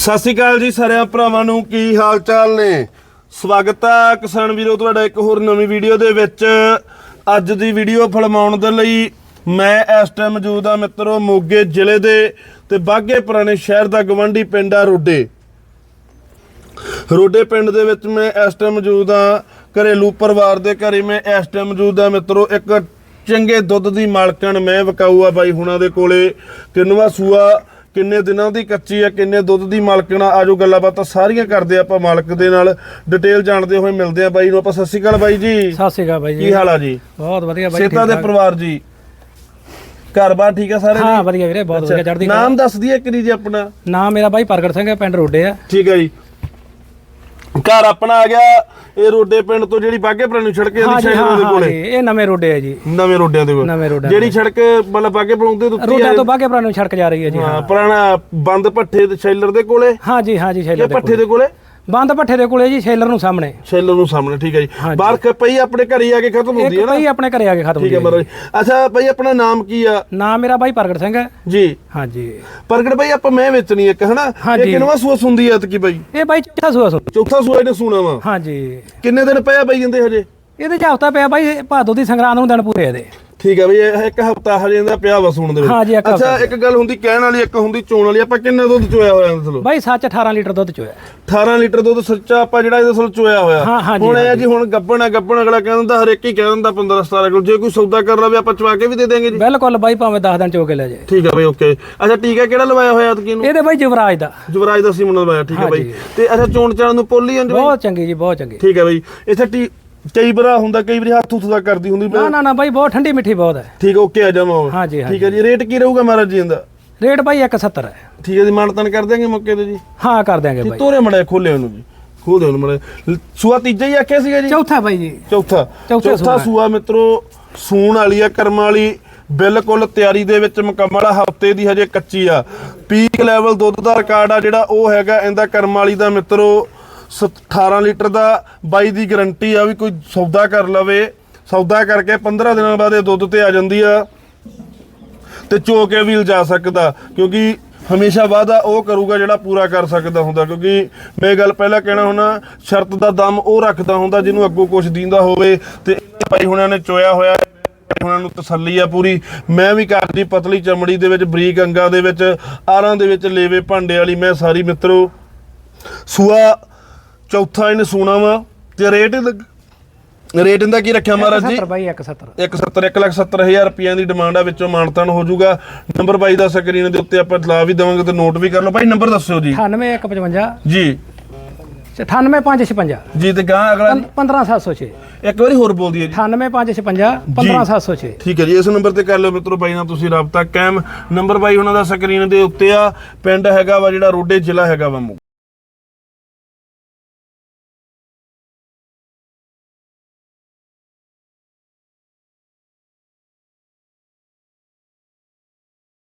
ਸਤਿ ਸ਼੍ਰੀ ਅਕਾਲ ਜੀ ਸਾਰਿਆਂ ਭਰਾਵਾਂ ਨੂੰ, ਕੀ ਹਾਲ ਚਾਲ ਨੇ? ਸਵਾਗਤ ਹੈ ਕਿਸਾਨ ਵੀਰੋ, ਤੁਹਾਡਾ ਇੱਕ ਹੋਰ ਨਵੀਂ ਵੀਡੀਓ ਦੇ ਵਿੱਚ। ਅੱਜ ਦੀ ਵੀਡੀਓ ਫਿਲਮਾਉਣ ਦੇ ਲਈ ਮੈਂ ਇਸ ਟਾਈਮ ਮੌਜੂਦ ਆ ਮਿੱਤਰੋ, ਮੋਗੇ ਜ਼ਿਲ੍ਹੇ ਦੇ ਤੇ ਬਾਗੇ ਪੁਰਾਣੇ ਸ਼ਹਿਰ ਦਾ ਗਵੰਡੀ ਪਿੰਡ ਆ ਰੋਡੇ। ਰੋਡੇ ਪਿੰਡ ਦੇ ਵਿੱਚ ਮੈਂ ਇਸ ਟਾਈਮ ਮੌਜੂਦ ਆ, ਘਰੇਲੂ ਪਰਿਵਾਰ ਦੇ ਘਰੇ ਮੈਂ ਇਸ ਟਾਈਮ ਮੌਜੂਦ ਆ ਮਿੱਤਰੋ, ਇੱਕ ਚੰਗੇ ਦੁੱਧ ਦੀ ਮਾਲਕਣ ਮੈਂ ਵਕਾਊ ਆ ਬਾਈ ਹੁਣਾਂ ਦੇ ਕੋਲੇ। ਕਿੰਨਵਾ ਸੂਆ ਕਿੰਨੇ ਦਿਨਾਂ ਦੀ ਕੱਚੀ ਆ ਕਿੰਨੇ ਦੁੱਧ ਦੀ ਮਾਲਕਣ ਆਜੋ ਗੱਲਾਂ ਬਾਤਾਂ ਸਾਰੀਆਂ ਕਰਦੇ ਆਪਾਂ ਮਾਲਕ ਦੇ ਨਾਲ। ਡਿਟੇਲ ਜਾਣਦੇ ਹੋਏ ਮਿਲਦੇ ਆ ਬਾਈ ਨੂੰ। ਆਪਾਂ ਸਤਿ ਸ਼੍ਰੀ ਅਕਾਲ ਬਾਈ ਜੀ। ਸਤਿ ਸ਼੍ਰੀ ਅਕਾਲ ਬਾਈ ਜੀ। ਕੀ ਹਾਲ ਆ ਜੀ? ਬਹੁਤ ਵਧੀਆ ਬਾਈ ਸੇਤਾ ਦੇ। ਪਰਿਵਾਰ ਜੀ। ਘਰ-ਬਾਰ ਠੀਕ ਆ ਸਾਰੇ ਹਾਂ? ਵਧੀਆ ਵੀਰੇ ਬਹੁਤ ਵਧੀਆ ਚੜ੍ਹਦੀ ਨਾਮ ਦੱਸ ਦਈਏ ਕਰੀ ਜੀ ਆਪਣਾ। ਨਾਮ ਮੇਰਾ ਬਾਈ ਪ੍ਰਗਟ ਸਿੰਘ ਹੈ ਪਿੰਡ ਰੋਡੇ ਆ। ਠੀਕ ਹੈ ਜੀ। ਘਰ ਆਪਣਾ ਆ ਗਿਆ ਇਹ ਰੋਡੇ ਪਿੰਡ ਤੋਂ ਜਿਹੜੀ ਬਾਗੇ ਪੁਰਾਣੀ ਨੂੰ ਸੜਕ ਹਾਂ ਜਾਂਦੀ ਜੀ ਸ਼ਹਿਰ ਦੇ ਹਾਂ ਕੋਲੇ। ਇਹ ਨਵੇਂ ਰੋਡੇ ਆ ਜੀ। ਨਵੇਂ ਰੋਡਿਆਂ ਦੇ ਕੋਲ। ਨਵੇਂ ਰੋਡਿਆਂ ਜਿਹੜੀ ਸੜਕ ਮਤਲਬ ਬਾਗੇ ਪੁਰਾਣੇ ਦੇ ਉੱਤੇ ਰੋਡਿਆਂ ਤੋਂ ਬਾਗੇ ਪੁਰਾਣੇ ਨੂੰ ਛੜਕ ਜਾ ਰਹੀ ਹੈ ਜੀ ਹਾਂ ਪੁਰਾਣਾ ਬੰਦ ਭੱਠੇ ਤੇ ਸ਼ੈਲਰ ਦੇ ਕੋਲੇ। ਹਾਂ ਜੀ ਹਾਂ ਜੀ ਇਹ ਸ਼ੈਲਰ ਦੇ ਕੋਲੇ। ਦੇ ਕੋਲੇ। ਬੰਦ ਪੱਠੇ ਦੇ ਕੋਲੇ ਜੀ ਸ਼ੈਲਰ ਨੂੰ ਸਾਹਮਣੇ। ਸ਼ੈਲਰ ਨੂੰ ਸਾਹਮਣੇ ਠੀਕ ਹੈ ਜੀ। ਹਾਂਜੀ। ਬਾਹਰ ਪਈ ਆਪਣੇ ਘਰੇ ਹੀ ਆ ਕੇ ਖਤਮ ਹੁੰਦੀ ਹੈ ਨਾ? ਬਾਈ ਆਪਣੇ ਘਰੇ ਆ ਕੇ ਖਤਮ ਠੀਕ ਹੈ ਹੁੰਦੀ ਹੈ ਮਤਲਬ ਅੱਛਾ ਭਾਈ ਆਪਣਾ ਨਾਮ ਕੀ ਆ? ਨਾਮ ਮੇਰਾ ਬਾਈ ਪ੍ਰਗਟ ਸਿੰਘ ਹੈ। ਜੀ। ਹਾਂ ਜੀ ਪ੍ਰਗਟ ਭਾਈ ਆਪਾਂ ਮੈਂ ਵੇਚਣੀ ਇੱਕ ਹਨਾ? ਇਹ ਹਾਂਜੀ। ਕਿੰਨਵਾ ਸੂਆ ਸੁੰਦੀ ਆ ਤਕੀ ਭਾਈ? ਇਹ ਬਾਈ ਚੌਥਾ ਸੂਆ ਸੁਣ ਚੌਥਾ ਸੂਆ ਇਹਨੇ ਸੁਣਾ ਵਾ। ਹਾਂ ਜੀ ਕਿੰਨੇ ਦਿਨ ਪਿਆ ਬਾਈ ਜਾਂਦੇ ਹਜੇ? ਇਹਦੇ ਚ ਹਫਤਾ ਪਿਆ ਬਾਈ ਭਾਦੋ ਦੀ ਸੰਗਰਾਂਦ ਨੂੰ ਦਿਨ ਪੂਰੇ ਇਹਦੇ। ਠੀਕ ਹੈ ਬਈ ਇਹ ਇੱਕ ਹਫਤਾ ਹਜੇ ਇਹਦਾ ਪਿਆ ਵਾ ਸੂਣ ਦੇ ਵਿੱਚ। ਹਾਂ ਜੀ, ਇੱਕ ਅੱਛਾ ਹਫ਼ਤਾ। ਇੱਕ ਗੱਲ ਹੁੰਦੀ ਕਹਿਣ ਵਾਲੀ ਇੱਕ ਹੁੰਦੀ ਚੋਣ ਵਾਲੀ ਆਪਾਂ ਕਿੰਨੇ ਦੁੱਧ ਚੋਇਆ ਹੋਇਆ ਇਹਦੇ ਥਲੋਂ? ਬਾਈ ਸੱਚ 18 ਲੀਟਰ ਦੁੱਧ ਚੋਇਆ। 18 ਲੀਟਰ ਦੁੱਧ ਸੱਚਾ ਆਪਾਂ ਜਿਹੜਾ ਇਹਦੇ ਥਲੋਂ ਚੋਇਆ ਹੋਇਆ। ਹਾਂ, ਹਾਂ ਜੀ, ਹੁਣ ਇਹ ਆ ਜੀ ਹੁਣ ਗੱਬਣ ਆ ਗੱਬਣ ਅਗਲਾ ਕਹਿ ਦਿੰਦਾ ਹਰੇਕ ਹੀ ਕਹਿ ਦਿੰਦਾ 15 17 ਕਿਲੋ। ਜੇ ਕੋਈ ਸੌਦਾ ਕਰ ਲਵੇ ਆਪਾਂ ਚਵਾ ਕੇ ਵੀ ਦੇ ਦੇਾਂਗੇ ਜੀ। ਬਿਲਕੁਲ ਬਾਈ ਭਾਵੇਂ 10 ਦਿਨ ਚੋ ਕੇ ਲੈ ਜਾਏ। ਠੀਕ ਹੈ ਬਈ ਓਕੇ। ਅੱਛਾ ਟੀਕਾ ਕਿਹੜਾ ਲਵਾਇਆ ਹੋਇਆ ਤਕੀ ਨੂੰ ਇਹਦੇ ਬਾਈ ਜਵਰਾਜ ਦਾ। ਜਵਰਾਜ ਦਾ ਸੀਮਨ ਲਵਾਇਆ ਠੀਕ ਹੈ ਬਈ। ਤੇ ਅੱਛਾ ਚੋਣ ਚਾਣ ਨੂੰ ਪੋਲੀ ਜਾਂਦੀ ਬਈ? ਬਹੁਤ ਚੰਗੀ ਜੀ ਬਹੁਤ ਚੰਗੀ। ਠੀਕ ਹੈ ਬਈ। ਇੱਥੇ ਟੀ ਕਈ ਵਾਰ ਹੁੰਦਾ ਕਈ ਵਾਰੀ ਹੱਥ ਹੁੱਥ ਦਾ ਕਰਦੀ ਹੁੰਦੀ ਨਾ ਨਾ ਨਾ ਬਾਈ ਬਹੁਤ ਠੰਡੀ ਮਿੱਠੀ ਬਹੁਤ ਹੈ। ਠੀਕ ਓਕੇ ਆ ਜਾਵਾਂ ਹਾਂ ਜੀ, ਹਾਂ ਠੀਕ ਹੈ ਜੀ ਰੇਟ ਕੀ ਰਹੂਗਾ ਮਹਾਰਾਜ ਜੀ ਇਹਦਾ? ਰੇਟ ਬਾਈ 170 ਹੈ। ਠੀਕ ਹੈ ਜੀ ਮਾਨਤਨ ਕਰ ਦਿਆਂਗੇ ਮੌਕੇ ਤੇ ਜੀ? ਹਾਂ ਕਰ ਦਿਆਂਗੇ ਜੀ ਬਾਈ। ਤੋਰੇ ਮੜੇ ਖੋਲੇ ਉਹਨੂੰ ਜੀ। ਖੋਲ ਦੇ ਉਹਨੂੰ ਮੜੇ ਸੂਆ ਤੀਜਾ ਹੀ ਆਖਿਆ ਸੀਗਾ ਜੀ? ਚੌਥਾ ਬਾਈ ਜੀ। ਚੌਥਾ। ਚੌਥਾ ਚੌਥਾ ਸੂਆ। ਸੂਆ ਮਿੱਤਰੋ ਸੂਣ ਵਾਲੀ ਆ ਕਰਮ ਵਾਲੀ ਬਿਲਕੁਲ ਤਿਆਰੀ ਦੇ ਵਿੱਚ ਮੁਕੰਮਲ ਆ ਹਫ਼ਤੇ ਦੀ ਹਜੇ ਕੱਚੀ ਆ। ਪੀਕ ਲੈਵਲ ਦੁੱਧ ਦਾ ਰਿਕਾਰਡ ਆ ਜਿਹੜਾ ਉਹ ਹੈਗਾ ਇਹਦਾ ਕਰਮ ਵਾਲੀ ਦਾ ਮਿੱਤਰੋ 18 ਲੀਟਰ ਦਾ ਬਾਈ ਦੀ ਗਾਰੰਟੀ ਆ ਵੀ ਕੋਈ ਸੌਦਾ ਕਰ ਲਵੇ। ਸੌਦਾ ਕਰਕੇ 15 ਦਿਨਾਂ ਬਾਅਦ ਇਹ ਦੁੱਧ ਤੇ ਆ ਜਾਂਦੀ ਆ ਤੇ ਚੋ ਕੇ ਵੀ ਲਿਜਾ ਸਕਦਾ, ਕਿਉਂਕਿ ਹਮੇਸ਼ਾ ਵਾਅਦਾ ਉਹ ਕਰੂਗਾ ਜਿਹੜਾ ਪੂਰਾ ਕਰ ਸਕਦਾ ਹੁੰਦਾ, ਕਿਉਂਕਿ ਮੈਂ ਇਹ ਗੱਲ ਪਹਿਲਾਂ ਕਹਿਣਾ ਹੁਣਾ ਸ਼ਰਤ ਦਾ ਦਮ ਉਹ ਰੱਖਦਾ ਹੁੰਦਾ ਜਿਹਨੂੰ ਅੱਗੋਂ ਕੁਝ ਦਿੰਦਾ ਹੋਵੇ ਤੇ ਭਾਈ ਹੁਣਾਂ ਨੇ ਚੋਇਆ ਹੋਇਆ ਉਹਨਾਂ ਨੂੰ ਤਸੱਲੀ ਆ ਪੂਰੀ। ਮੈਂ ਵੀ ਕਰਦੀ ਪਤਲੀ ਚਮੜੀ ਦੇ ਵਿੱਚ, ਬਰੀਕ ਅੰਗਾਂ ਦੇ ਵਿੱਚ, ਆਰਾਂ ਦੇ ਵਿੱਚ ਲੇਵੇ ਭਾਂਡੇ ਵਾਲੀ ਮੈਂ ਸਾਰੀ ਮਿੱਤਰੋ, ਸੂਆ ਚੌਥਾ ਇਹਨੇ ਸੂਣਾ ਵਾ ਤੇ ਰੇਟ ਰੇਟ ਇਹਦਾ ਕੀ ਰੱਖਿਆ ਮਹਾਰਾਜ ਜੀ? 170 ਬਾਈ 170 170 1 ਲੱਖ 70 ਹਜ਼ਾਰ ਰੁਪਈਆਂ ਦੀ ਡਿਮਾਂਡ ਆ ਵਿੱਚੋਂ ਮਾਨਤਾਨ ਹੋ ਜਾਊਗਾ। ਨੰਬਰ ਬਾਈ ਦਾ ਸਕਰੀਨ ਦੇ ਉੱਤੇ ਆਪਾਂ ਲਾ ਵੀ ਦੇਵਾਂਗੇ ਤੇ ਨੋਟ ਵੀ ਕਰ ਲਓ। ਭਾਈ ਨੰਬਰ ਦੱਸਿਓ ਜੀ। 98155 ਜੀ। 98556 ਜੀ ਤੇ ਗਾਂ ਅਗਲਾ 15706 ਇੱਕ ਵਾਰੀ ਹੋਰ ਬੋਲ ਦਈਏ ਜੀ। 98556 15706 ਠੀਕ ਹੈ ਜੀ ਇਸ ਨੰਬਰ ਤੇ ਕਰ ਲਿਓ ਮਿੱਤਰੋ ਬਾਈ ਨਾਲ ਤੁਸੀਂ ਰਾਬਤਾ ਕਾਇਮ। ਨੰਬਰ ਬਾਈ ਉਹਨਾਂ ਦਾ ਸਕਰੀਨ ਦੇ ਉੱਤੇ ਆ। ਪਿੰਡ ਹੈਗਾ ਵਾ ਜਿਹੜਾ ਰੋਡੇ ਜ਼ਿਲ੍ਹਾ ਹੈਗਾ ਵਾ ਮੋਗਾ।